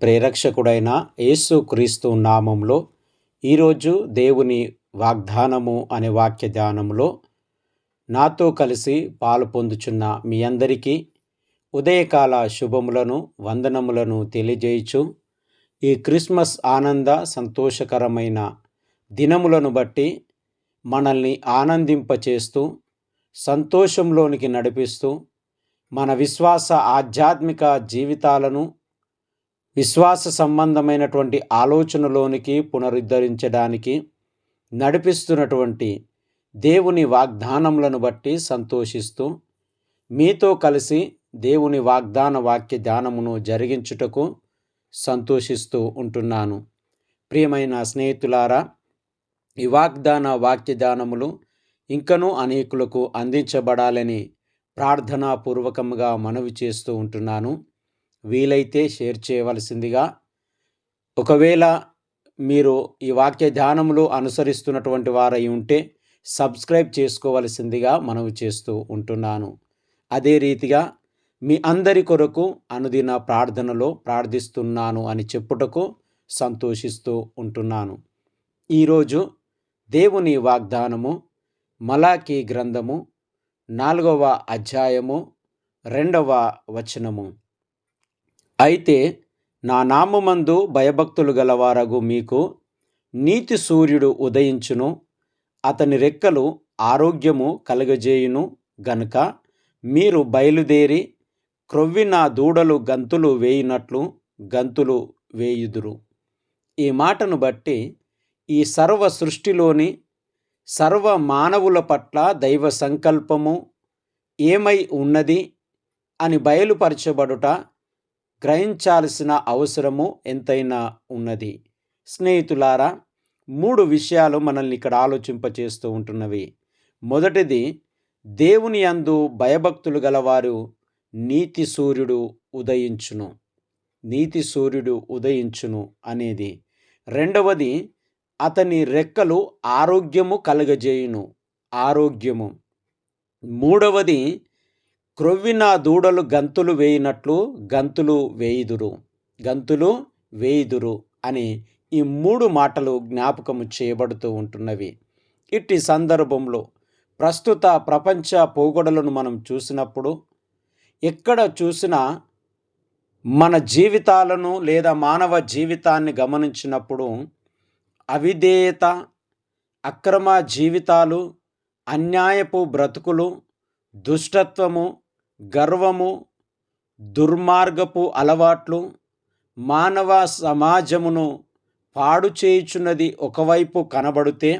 ప్రేరక్షకుడైన యేసు క్రీస్తు నామంలో ఈరోజు దేవుని వాగ్దానము అనే వాక్య ధ్యానంలో నాతో కలిసి పాలు పొందుచున్న మీ అందరికీ ఉదయకాల శుభములను వందనములను తెలియజేయచు ఈ క్రిస్మస్ ఆనంద సంతోషకరమైన దినములను బట్టి మనల్ని ఆనందింపచేస్తూ సంతోషంలోనికి నడిపిస్తూ మన విశ్వాస ఆధ్యాత్మిక జీవితాలను విశ్వాస సంబంధమైనటువంటి ఆలోచనలోనికి పునరుద్ధరించడానికి నడిపిస్తున్నటువంటి దేవుని వాగ్దానములను బట్టి సంతోషిస్తూ మీతో కలిసి దేవుని వాగ్దాన వాక్య ధ్యానమును జరిగించుటకు సంతోషిస్తూ ఉంటున్నాను. ప్రియమైన స్నేహితులారా ఈ వాగ్దాన వాక్య ధ్యానములు ఇంకనూ అనేకులకు అందించబడాలని ప్రార్థనాపూర్వకంగా మనవి చేస్తూ ఉంటున్నాను. వీలైతే షేర్ చేయవలసిందిగా. ఒకవేళ మీరు ఈ వాక్య ధ్యానములు అనుసరిస్తున్నటువంటి వారై ఉంటే సబ్స్క్రైబ్ చేసుకోవలసిందిగా మనవి చేస్తూ ఉంటున్నాను. అదే రీతిగా మీ అందరి కొరకు అనుదిన ప్రార్థనలో ప్రార్థిస్తున్నాను అని చెప్పుటకు సంతోషిస్తూ ఉంటున్నాను. ఈరోజు దేవుని వాగ్దానము మలాకి గ్రంథము నాలుగవ అధ్యాయము రెండవ వచనము. అయితే నా నామమందు భయభక్తులు గలవారగు మీకు. నీతి సూర్యుడు ఉదయించును అతని రెక్కలు ఆరోగ్యము కలగజేయును గనుక మీరు బయలుదేరి క్రొవ్వి నా దూడలు గంతులు వేయినట్లు గంతులు వేయుదురు. ఈ మాటను బట్టి ఈ సర్వ సృష్టిలోని సర్వ మానవుల పట్ల దైవ సంకల్పము ఏమై ఉన్నది అని బయలుపరచబడుట గ్రహించాల్సిన అవసరము ఎంతైనా ఉన్నది. స్నేహితులారా మూడు విషయాలు మనల్ని ఇక్కడ ఆలోచింపచేస్తూ ఉంటున్నవి. మొదటిది దేవుని అందు భయభక్తులు గలవారు నీతి సూర్యుడు ఉదయించును. నీతి సూర్యుడు ఉదయించును అనేది. రెండవది అతని రెక్కలు ఆరోగ్యము కలగజేయును. ఆరోగ్యము. మూడవది క్రొవ్విన దూడలు గంతులు వేయినట్లు గంతులు వేయుదురు. గంతులు వేయుదురు అని ఈ మూడు మాటలు జ్ఞాపకము చేయబడుతూ ఉంటున్నవి. ఇట్టి సందర్భంలో ప్రస్తుత ప్రపంచ పోగొడలను మనం చూసినప్పుడు ఎక్కడ చూసినా మన జీవితాలను లేదా మానవ జీవితాన్ని గమనించినప్పుడు అవిధేయత అక్రమ జీవితాలు అన్యాయపు బ్రతుకులు దుష్టత్వము గర్వము దుర్మార్గపు అలవాట్లు మానవ సమాజమును పాడు చేయుచున్నది ఒకవైపు కనబడితే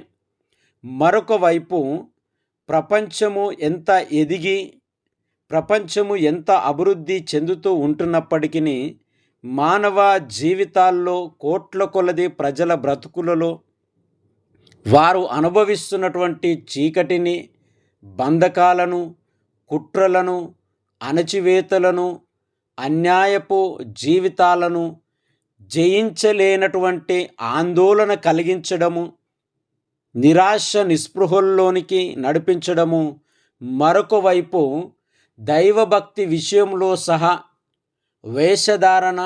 మరొక వైపు ప్రపంచము ఎంత ఎదిగి ప్రపంచము ఎంత అభివృద్ధి చెందుతూ ఉంటున్నప్పటికీ మానవ జీవితాల్లో కోట్ల కొలది ప్రజల బ్రతుకులలో వారు అనుభవిస్తున్నటువంటి చీకటిని బంధకాలను కుట్రలను అణచివేతలను అన్యాయపు జీవితాలను జయించలేనటువంటి ఆందోళన కలిగించడము నిరాశ నిస్పృహల్లోనికి నడిపించడము మరొక వైపు దైవభక్తి విషయంలో సహా వేషధారణ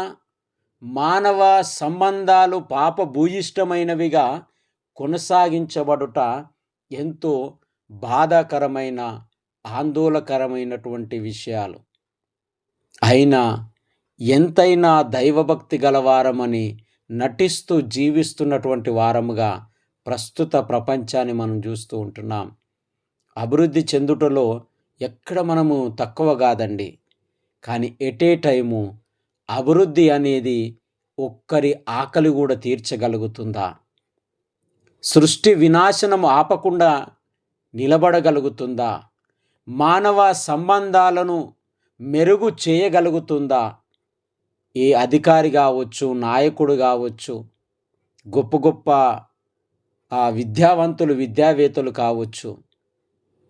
మానవ సంబంధాలు పాపభూయిష్టమైనవిగా కొనసాగించబడుట ఎంతో బాధాకరమైన ఆందోళకరమైనటువంటి విషయాలు. అయినా ఎంతైనా దైవభక్తి గలవారమని నటిస్తూ జీవిస్తున్నటువంటి వారముగా ప్రస్తుత ప్రపంచాన్ని మనం చూస్తూ ఉంటున్నాం. అభివృద్ధి చెందుటలో ఎక్కడ మనము తక్కువ కాదండి. కానీ ఎటే టైము అభివృద్ధి అనేది ఒక్కరి ఆకలి కూడా తీర్చగలుగుతుందా? సృష్టి వినాశనం ఆపకుండా నిలబడగలుగుతుందా? మానవ సంబంధాలను మెరుగు చేయగలుగుతుందా? ఏ అధికారి కావచ్చు నాయకుడు కావచ్చు గొప్ప గొప్ప ఆ విద్యావంతులు విద్యావేత్తలు కావచ్చు.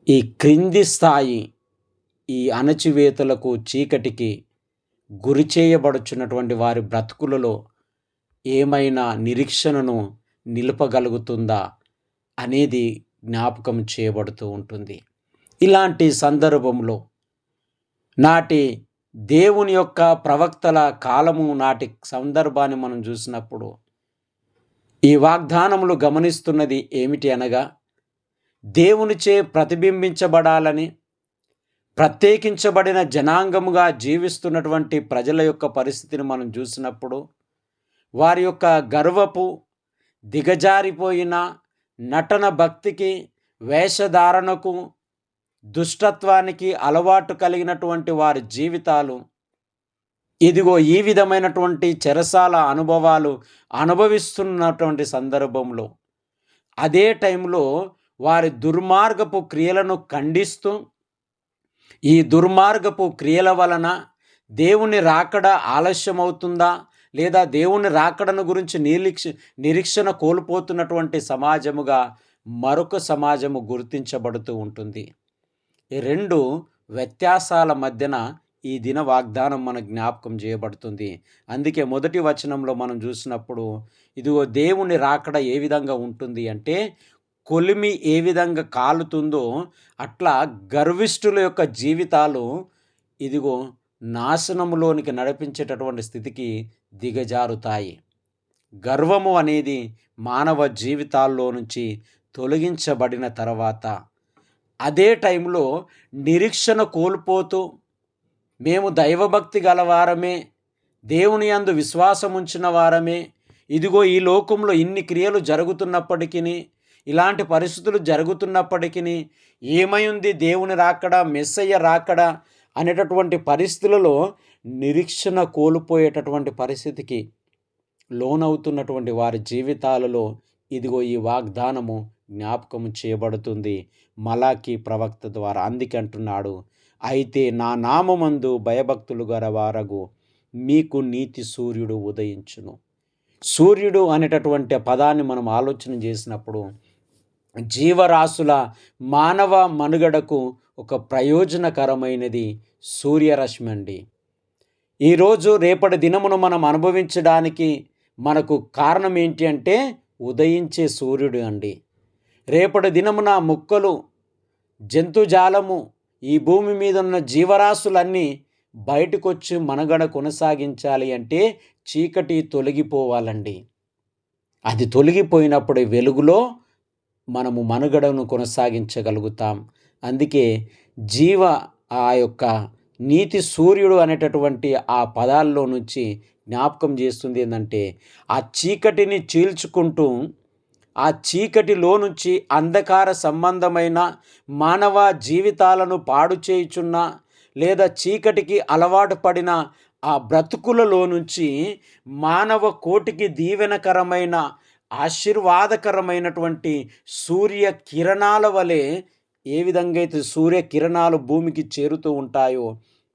ఈ క్రింది స్థాయి ఈ అణచివేతలకు చీకటికి గురి చేయబడుచున్నటువంటి వారి బ్రతుకులలో ఏమైనా నిరీక్షణను నిలపగలుగుతుందా అనేది జ్ఞాపకం చేయబడుతూ ఉంటుంది. ఇలాంటి సందర్భంలో నాటి దేవుని యొక్క ప్రవక్తల కాలము నాటి సందర్భాన్ని మనం చూసినప్పుడు ఈ వాగ్దానములు గమనిస్తున్నది ఏమిటి అనగా దేవునిచే ప్రతిబింబించబడాలని ప్రత్యేకించబడిన జనాంగముగా జీవిస్తున్నటువంటి ప్రజల యొక్క పరిస్థితిని మనం చూసినప్పుడు వారి యొక్క గర్వపు దిగజారిపోయిన నటన భక్తికి వేషధారణకు దుష్టత్వానికి అలవాటు కలిగినటువంటి వారి జీవితాలు ఇదిగో ఈ విధమైనటువంటి చెరసాల అనుభవాలు అనుభవిస్తున్నటువంటి సందర్భంలో అదే టైంలో వారి దుర్మార్గపు క్రియలను ఖండిస్తూ ఈ దుర్మార్గపు క్రియల వలన దేవుని రాకడ ఆలస్యమవుతుందా? లేదా దేవుని రాకడను గురించి నిరీక్ష నిరీక్షణ కోల్పోతున్నటువంటి సమాజముగా మరొక సమాజము గుర్తించబడుతూ ఉంటుంది. ఈ రెండు వ్యత్యాసాల మధ్యన ఈ దిన వాగ్దానం మన జ్ఞాపకం చేయబడుతుంది. అందుకే మొదటి వచనంలో మనం చూసినప్పుడు ఇదిగో దేవుని రాకడ ఏ విధంగా ఉంటుంది అంటే కొలిమి ఏ విధంగా కాలుతుందో అట్లా గర్విష్ఠుల యొక్క జీవితాలు ఇదిగో నాశనములోనికి నడిపించేటటువంటి స్థితికి దిగజారుతాయి. గర్వము అనేది మానవ జీవితాల్లో నుంచి తొలగించబడిన తర్వాత అదే టైంలో నిరీక్షణ కోల్పోతూ మేము దైవభక్తి గలవారమే దేవుని అందు విశ్వాసం ఉంచిన వారమే ఇదిగో ఈ లోకంలో ఇన్ని క్రియలు జరుగుతున్నప్పటికీ ఇలాంటి పరిస్థితులు జరుగుతున్నప్పటికీ ఏమైంది దేవుని రాకడా మెస్సయ్య రాకడా అనేటటువంటి పరిస్థితులలో నిరీక్షణ కోల్పోయేటటువంటి పరిస్థితికి లోనవుతున్నటువంటి వారి జీవితాలలో ఇదిగో ఈ వాగ్దానము జ్ఞాపకము చేయబడుతుంది. మలాకి ప్రవక్త ద్వారా అందుకే అంటున్నాడు అయితే నా నామందు భయభక్తులు గలవారగు మీకు నీతి సూర్యుడు ఉదయించును. సూర్యుడు అనేటటువంటి పదాన్ని మనం ఆలోచన చేసినప్పుడు జీవరాశుల మానవ మనుగడకు ఒక ప్రయోజనకరమైనది సూర్యరశ్మి అండి. ఈరోజు రేపటి దినమును మనం అనుభవించడానికి మనకు కారణం ఏంటి అంటే ఉదయించే సూర్యుడు అండి. రేపటి దినమున ముక్కలు జంతుజాలము ఈ భూమి మీద ఉన్న జీవరాశులన్నీ బయటకొచ్చి మనగడ కొనసాగించాలి అంటే చీకటి తొలగిపోవాలండి. అది తొలగిపోయినప్పుడు వెలుగులో మనము మనుగడను కొనసాగించగలుగుతాం. అందుకే జీవ ఆ యొక్క నీతి సూర్యుడు అనేటటువంటి ఆ పదాల్లో నుంచి జ్ఞాపకం చేస్తుంది ఏంటంటే ఆ చీకటిని చీల్చుకుంటూ ఆ చీకటిలో నుంచి అంధకార సంబంధమైన మానవ జీవితాలను పాడు చేయుచున్న లేదా చీకటికి అలవాటు పడిన ఆ బ్రతుకులలో నుంచి మానవ కోటికి దీవెనకరమైన ఆశీర్వాదకరమైనటువంటి సూర్య కిరణాల వలె ఏ విధంగా అయితే సూర్య కిరణాలు భూమికి చేరుతూ ఉంటాయో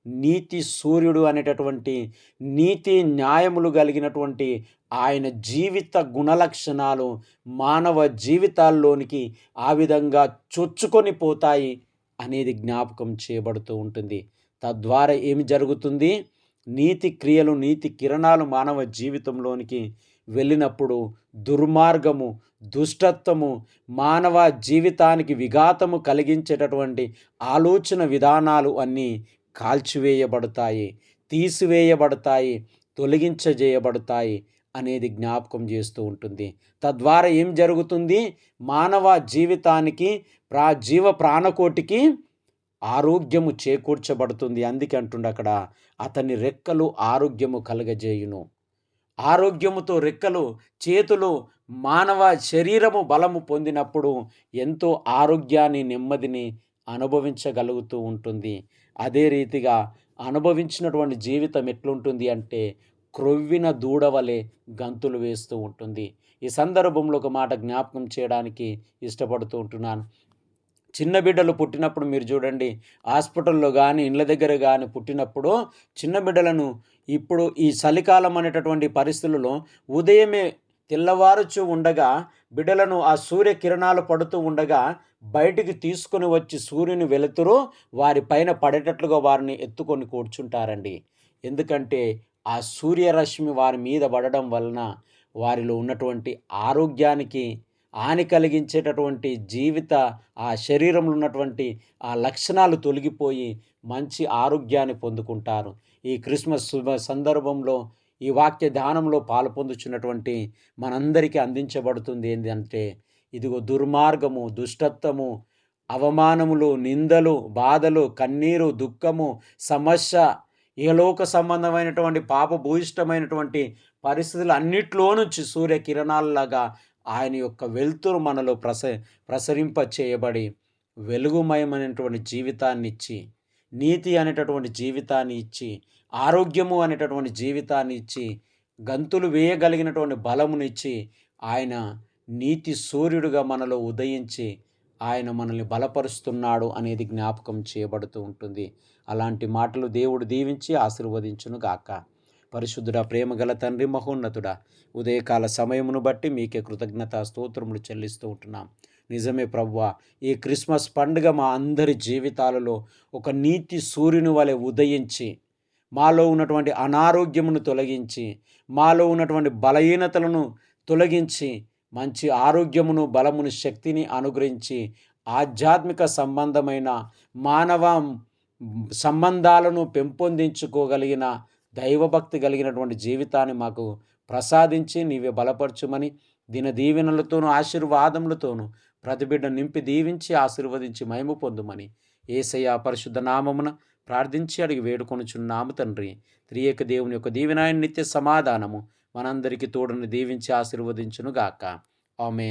నీతి సూర్యుడు అనేటటువంటి నీతి న్యాయములు కలిగినటువంటి ఆయన జీవిత గుణలక్షణాలు మానవ జీవితాల్లోనికి ఆ విధంగా చొచ్చుకొని పోతాయి అనేది జ్ఞాపకం చేయబడుతూ ఉంటుంది. తద్వారా ఏమి జరుగుతుంది? నీతి క్రియలు నీతి కిరణాలు మానవ జీవితంలోనికి వెళ్ళినప్పుడు దుర్మార్గము దుష్టత్వము మానవ జీవితానికి విఘాతము కలిగించేటటువంటి ఆలోచన విధానాలు అన్నీ కాల్చివేయబడతాయి తీసివేయబడతాయి తొలగించజేయబడతాయి అనేది జ్ఞాపకం చేస్తూ ఉంటుంది. తద్వారా ఏం జరుగుతుంది? మానవ జీవితానికి ప్రా జీవ ప్రాణకోటికి ఆరోగ్యము చేకూర్చబడుతుంది అందుకే అంటుండే అక్కడ. అతని రెక్కలు ఆరోగ్యము కలగజేయును. ఆరోగ్యముతో రెక్కలు చేతులు మానవ శరీరము బలము పొందినప్పుడు ఎంతో ఆరోగ్యాన్ని నెమ్మదిని అనుభవించగలుగుతూ ఉంటుంది. అదే రీతిగా అనుభవించినటువంటి జీవితం ఎట్లుంటుంది అంటే క్రొవ్విన దూడవలే గంతులు వేస్తూ ఉంటుంది. ఈ సందర్భంలో ఒక మాట జ్ఞాపకం చేయడానికి ఇష్టపడుతూ ఉంటున్నాను. చిన్న బిడ్డలు పుట్టినప్పుడు మీరు చూడండి హాస్పిటల్లో కానీ ఇళ్ళ దగ్గర కానీ పుట్టినప్పుడు చిన్న బిడ్డలను ఇప్పుడు ఈ చలికాలం అనేటటువంటి పరిస్థితులలో ఉదయమే తెల్లవారుచూ ఉండగా బిడలను ఆ సూర్య కిరణాలు పడుతూ ఉండగా బయటికి తీసుకొని వచ్చి సూర్యుని వెలుతురు వారి పైన పడేటట్లుగా వారిని ఎత్తుకొని కూర్చుంటారండి. ఎందుకంటే ఆ సూర్యరశ్మి వారి మీద పడడం వలన వారిలో ఉన్నటువంటి ఆరోగ్యానికి హాని కలిగించేటటువంటి జీవిత ఆ శరీరంలో ఉన్నటువంటి ఆ లక్షణాలు తొలగిపోయి మంచి ఆరోగ్యాన్ని పొందుకుంటారు. ఈ క్రిస్మస్ శుభ సందర్భంలో ఈ వాక్య ధ్యానంలో పాలు పొందుచున్నటువంటి మనందరికీ అందించబడుతుంది ఏంటంటే ఇదిగో దుర్మార్గము దుష్టత్వము అవమానములు నిందలు బాధలు కన్నీరు దుఃఖము సమస్య ఏలోక సంబంధమైనటువంటి పాపభూయిష్టమైనటువంటి పరిస్థితులు అన్నిట్లో నుంచి సూర్య కిరణాలలాగా ఆయన యొక్క వెలుతురు మనలో ప్రస ప్రసరింప చేయబడి వెలుగుమయమైనటువంటి జీవితాన్ని ఇచ్చి నీతి అనేటటువంటి జీవితాన్ని ఇచ్చి ఆరోగ్యము అనేటటువంటి జీవితాన్ని ఇచ్చి గంతులు వేయగలిగినటువంటి బలమునిచ్చి ఆయన నీతి సూర్యుడుగా మనలో ఉదయించి ఆయన మనల్ని బలపరుస్తున్నాడు అనేది జ్ఞాపకం చేయబడుతూ ఉంటుంది. అలాంటి మాటలు దేవుడు దీవించి ఆశీర్వదించును గాక పరిశుద్ధుడా ప్రేమగల తండ్రి మహోన్నతుడా ఉదయకాల సమయమును బట్టి మీకే కృతజ్ఞత స్తోత్రములు చెల్లిస్తూ ఉంటున్నాం. నిజమే ప్రవ్వ ఈ క్రిస్మస్ పండుగ మా అందరి జీవితాలలో ఒక నీతి సూర్యుని వలె ఉదయించి మాలో ఉన్నటువంటి అనారోగ్యమును తొలగించి మాలో ఉన్నటువంటి బలహీనతలను తొలగించి మంచి ఆరోగ్యమును బలమును శక్తిని అనుగ్రహించి ఆధ్యాత్మిక సంబంధమైన మానవ సంబంధాలను పెంపొందించుకోగలిగిన దైవభక్తి కలిగినటువంటి జీవితాన్ని మాకు ప్రసాదించి నీవే బలపరచుమని దిన దీవెనలతోనూ ఆశీర్వాదములతోనూ ప్రతిబిడ్డ నింపి దీవించి ఆశీర్వదించి మహిమ పొందుమని ఏసయ్య పరిశుద్ధ నామమున ప్రార్థించి అడిగి వేడుకొనుచున్నాము తండ్రి త్రియక దేవుని యొక్క దీవినాయన నిత్య సమాధానము మనందరికీ తోడుని దీవించి ఆశీర్వదించునుగాక. ఆమెన్.